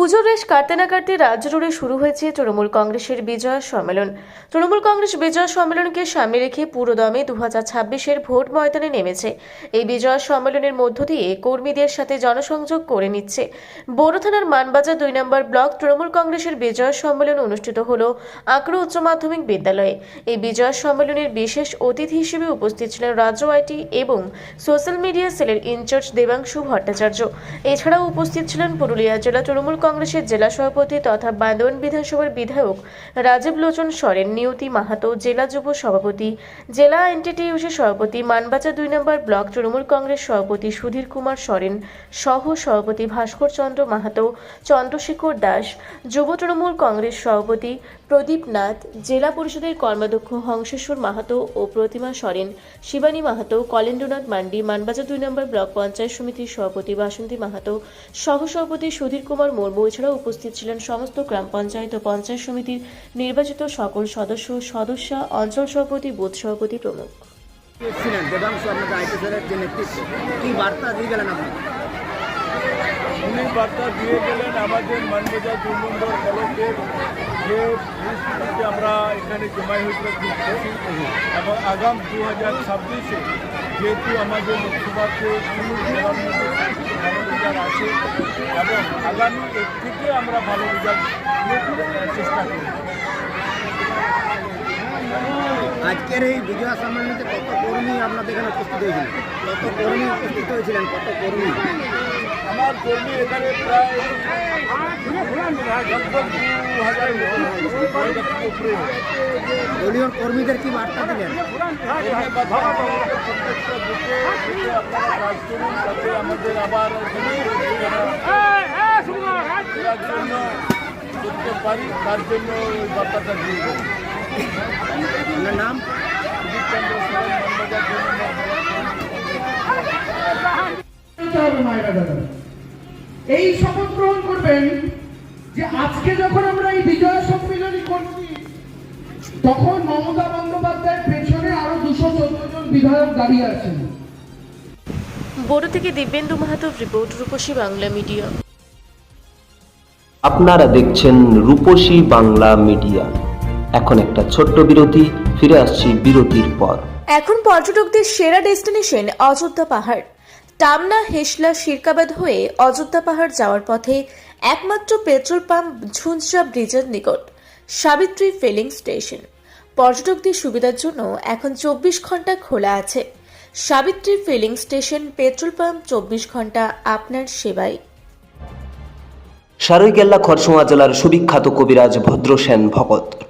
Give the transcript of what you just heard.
পুজোর রেশ কাটতে না কাটতে রাজ্য জুড়ে শুরু হয়েছে তৃণমূল কংগ্রেসের বিজয় সম্মেলন। তৃণমূল কংগ্রেস বিজয় সম্মেলনকে সামনে রেখে পুরোদমে দু হাজার ছাব্বিশের ভোট ময়দানে নেমেছে। এই বিজয় সম্মেলনের মধ্য দিয়ে কর্মীদের সাথে জনসংযোগ করে নিচ্ছে। বড় থানার মানবাজার দুই নম্বর ব্লক তৃণমূল কংগ্রেসের বিজয় সম্মেলন অনুষ্ঠিত হল আঁকড়ো উচ্চ মাধ্যমিক বিদ্যালয়ে। এই বিজয় সম্মেলনের বিশেষ অতিথি হিসেবে উপস্থিত ছিলেন রাজ্য আইটি এবং সোশ্যাল মিডিয়া সেলের ইনচার্জ দেবাংশু ভট্টাচার্য। এছাড়াও উপস্থিত ছিলেন পুরুলিয়া জেলা তৃণমূল কংগ্রেসের জেলা সভাপতি তথা বান্দন বিধানসভার বিধায়ক রাজীব লোচন সরেন, নিয়তি মাহাতো জেলা যুব সভাপতি, জেলা এনটিটিউসির সভাপতি মানবাজার দুই নম্বর ব্লক তৃণমূল কংগ্রেস সভাপতি সুধীর কুমার সরেন, সহ সভাপতি ভাস্কর চন্দ্র মাহাতো, চন্দ্রশেখর দাস, যুব তৃণমূল কংগ্রেস সভাপতি প্রদীপ নাথ, জেলা পরিষদের কর্মাধ্যক্ষ হংসেশ্বর মাহাতো ও প্রতিমা সরেন, শিবানী মাহাতো, কলেন্দ্রনাথ মান্ডি মানবাজার দুই নম্বর ব্লক পঞ্চায়েত সমিতির সভাপতি বাসন্তী মাহাতো সহসভাপতি সুধীর কুমার মুর্মু এছাড়াও উপস্থিত ছিলেন সমস্ত গ্রাম পঞ্চায়েত ও পঞ্চায়েত সমিতির নির্বাচিত সকল সদস্য সদস্যা অঞ্চল সভাপতি বুথ সভাপতি প্রমুখ। এসেছিলেন দেবাংশু আপনাদের আইটি স্যারের যে নেতৃত্ব কি বার্তা দিয়ে গেলেন আপনি উনি বার্তা দিয়ে গেলেন আমাদের মানবাজার দুই নম্বর ব্লকের যে পরিস্থিতিতে আমরা এখানে জমাই হয়েছিল ঘুরতে এবং আগাম দু হাজার ছাব্বিশে যেহেতু আমাদের লোকসভাতে রেজাল্ট আছে। এবং আগামী এর থেকে আমরা ভালো রেজাল্ট চেষ্টা করি আজকের এই বিজয় সম্মেলনীতে কত কর্মী আপনাদের এখানে উপস্থিত হয়েছিলেন কত কর্মী উপস্থিত হয়েছিলেন? কত কর্মী? আমার কর্মী এখানে প্রায় দলীয় কর্মীদের কি বার্তা দিলেন এখানে কথা বলা হচ্ছে প্রত্যেকটা বুথে বুথে এই শপথ গ্রহণ করবেন যে আজকে যখন আমরা এই বিজয় সম্মেলনী করছি, তখন মমতা বন্দ্যোপাধ্যায়ের পেছনে আরও দুশো চোদ্দ জন বিধায়ক দাঁড়িয়ে আছেন। বড় থেকে দিব্যেন্দু মাহাতো রিপোর্ট রূপসী বাংলা মিডিয়া। আপনারা দেখছেন রূপসী বাংলা মিডিয়া। এখন একটা ছোট্ট বিরতি ফিরে আসছি বিরতির পর। এখন পর্যটকদের সেরা ডেস্টিনেশন অযোধ্যা পাহাড়। টামনা হেসলা শিরকাবাদ হয়ে অযোধ্যা পাহাড় যাওয়ার পথে একমাত্র পেট্রোল পাম্প ঝুনঝা ব্রিজের নিকট সাবিত্রী ফিলিং স্টেশন। পর্যটকদের সুবিধার জন্য এখন চব্বিশ ঘণ্টা খোলা আছে। Savitri filling station, petrol pump, চব্বিশ ঘণ্টা, আপনার সেবায়। সারৈকেল্লা খরসোয়া জেলার সুবিখ্যাত কবিরাজ Bhadrasen Bhagat